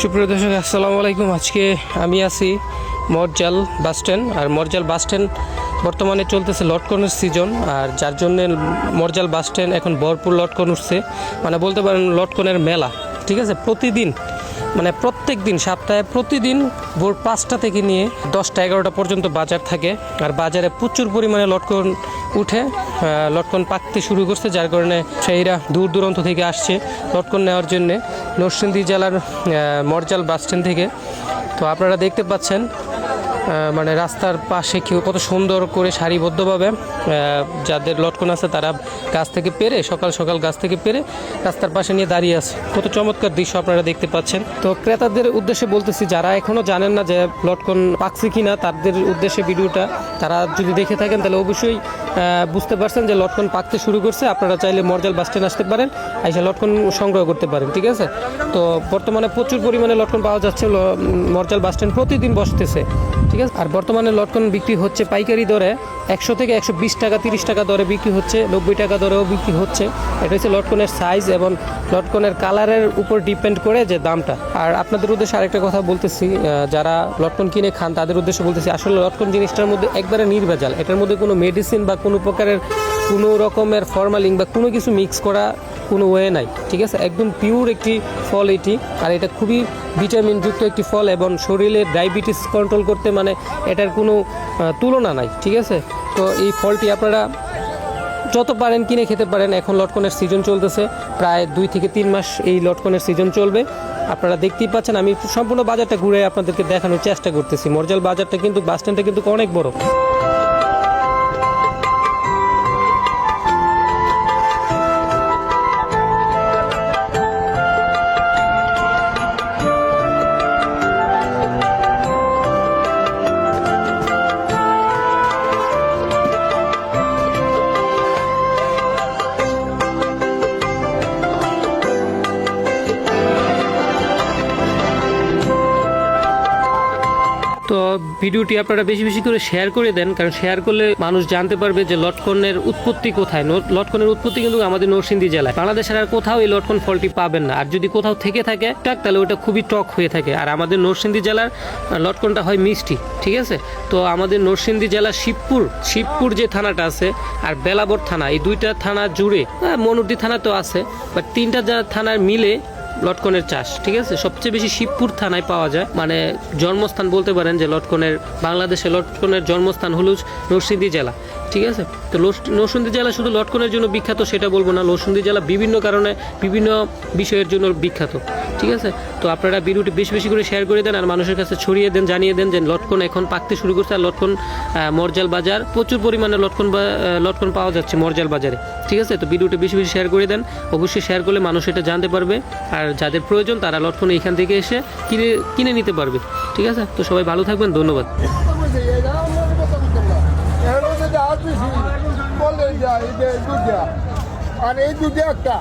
সুপ্রিয় দর্শক আসসালামু আলাইকুম। আজকে আমি আছি মরজাল বাস স্ট্যান্ড আর মরজাল বাস স্ট্যান্ড বর্তমানে চলতেছে লটকনের সিজন, আর যার জন্য মরজাল বাস স্ট্যান্ড এখন ভরপুর লটকন উঠছে। মানে বলতে পারেন লটকনের মেলা, ঠিক আছে? প্রতিদিন মানে প্রত্যেক দিন, সপ্তাহে প্রতিদিন ভোর পাঁচটা থেকে নিয়ে দশটা এগারোটা পর্যন্ত বাজার থাকে, আর বাজারে প্রচুর পরিমাণে লটকন উঠে লটকন পাকতে শুরু করছে, যার কারণে সেইরা দূর দূরান্ত থেকে আসছে লটকন নেওয়ার জন্যে। নরসিংদী জেলার মরজাল বাস স্ট্যান্ড থেকে। তো আপনারা দেখতে পাচ্ছেন মানে রাস্তার পাশে কেউ কত সুন্দর করে সারিবদ্ধভাবে যাদের লটকন আছে তারা গাছ থেকে পেরে, সকাল সকাল গাছ থেকে পেরে রাস্তার পাশে নিয়ে দাঁড়িয়ে আছে। কত চমৎকার দৃশ্য আপনারা দেখতে পাচ্ছেন। তো ক্রেতাদের উদ্দেশ্যে বলতেছি, যারা এখনও জানেন না যে লটকন পাকছে কিনা, তাদের উদ্দেশ্যে ভিডিওটা তারা যদি দেখে থাকেন, তাহলে অবশ্যই বুঝতে পারছেন যে লটকন পাকতে শুরু করছে। আপনারা চাইলে মরজাল বাস স্ট্যান্ড আসতে পারেন এসে লটকন সংগ্রহ করতে পারেন, ঠিক আছে? তো বর্তমানে প্রচুর পরিমাণে লটকন পাওয়া যাচ্ছে মরজাল বাস স্ট্যান্ড প্রতিদিন বসতেছে, ঠিক আছে? আর বর্তমানে লটকন বিক্রি হচ্ছে পাইকারি দরে একশো থেকে একশো বিশ টাকা, তিরিশ টাকা দরে বিক্রি হচ্ছে, নব্বই টাকা দরেও বিক্রি হচ্ছে। এটা হচ্ছে লটকনের সাইজ এবং লটকনের কালারের উপর ডিপেন্ড করে যে দামটা। আর আপনাদের উদ্দেশ্যে আরেকটা কথা বলতেছি যারা লটকন কিনে খান, তাদের উদ্দেশ্যে বলতেছি, আসলে লটকন জিনিসটার মধ্যে একবারে নির্ভেজাল। এটার মধ্যে কোনো মেডিসিন বা কোনো প্রকারের কোনো রকমের ফর্মালিং বা কোনো কিছু মিক্স করা কোনো ওয়ে নাই, ঠিক আছে? একদম পিওর একটি ফল এটি, আর এটা খুবই ভিটামিনযুক্ত একটি ফল এবং শরীরে ডায়াবেটিস কন্ট্রোল করতে মানে এটার কোনো তুলনা নাই, ঠিক আছে? তো এই ফলটি আপনারা যত পারেন কিনে খেতে পারেন। এখন লটকনের সিজন চলতেছে, প্রায় দুই থেকে তিন মাস এই লটকনের সিজন চলবে। আপনারা দেখতেই পাচ্ছেন, আমি সম্পূর্ণ বাজারটা ঘুরে আপনাদেরকে দেখানোর চেষ্টা করতেছি। মরজাল বাজারটা কিন্তু বাস স্ট্যান্ডটা কিন্তু অনেক বড়। তো ভিডিওটি আপনারা বেশি বেশি করে শেয়ার করে দেন কারণ শেয়ার করলে মানুষ জানতে পারবে যে লটকনের উৎপত্তি কোথায়। লটকনের উৎপত্তি কিন্তু আমাদের নরসিংদী জেলায়। বাংলাদেশের আর কোথাও এই লটকন ফলটি পাবেন না। আর যদি কোথাও থেকে থাকে টাক তাহলে ওটা খুবই টক হয়ে থাকে। আর আমাদের নরসিংদী জেলার লটকনটা হয় মিষ্টি ঠিক আছে? তো আমাদের নরসিংদী জেলার শিবপুর শিবপুর যে থানাটা আছে আর বেলাবর থানা এই দুইটা থানা জুড়ে আহ, মনুদ্দি থানা তো আছে বাট তিনটা থানার মিলে লটকনের চাষ, ঠিক আছে? সবচেয়ে বেশি শিবপুর থানায় পাওয়া যায়। মানে জন্মস্থান বলতে পারেন যে লটকনের, বাংলাদেশে লটকনের জন্মস্থান হলো নরসিংদী জেলা, ঠিক আছে? তো নরসিংদী জেলা শুধু লটকনের জন্য বিখ্যাত সেটা বলব না, নরসিংদী জেলা বিভিন্ন কারণে বিভিন্ন বিষয়ের জন্য বিখ্যাত, ঠিক আছে? তো আপনারা ভিডিওটি বেশি বেশি করে শেয়ার করে দেন আর মানুষের কাছে ছড়িয়ে দেন, জানিয়ে দেন যে লটকন এখন পাকতে শুরু করছে আর লটকন মরজাল বাজার প্রচুর পরিমাণে লটকন লটকন পাওয়া যাচ্ছে মরজাল বাজারে। ঠিক আছে, তো ভিডিওটি বেশি বেশি শেয়ার করে দেন। অবশ্যই শেয়ার করলে মানুষ এটা জানতে পারবে। আর যাদের প্রয়োজন, তারা লটকন এইখান থেকে এসে কিনে কিনে নিতে পারবে। ঠিক আছে? তো সবাই ভালো থাকবেন, ধন্যবাদ। আর এই দুটো একটা।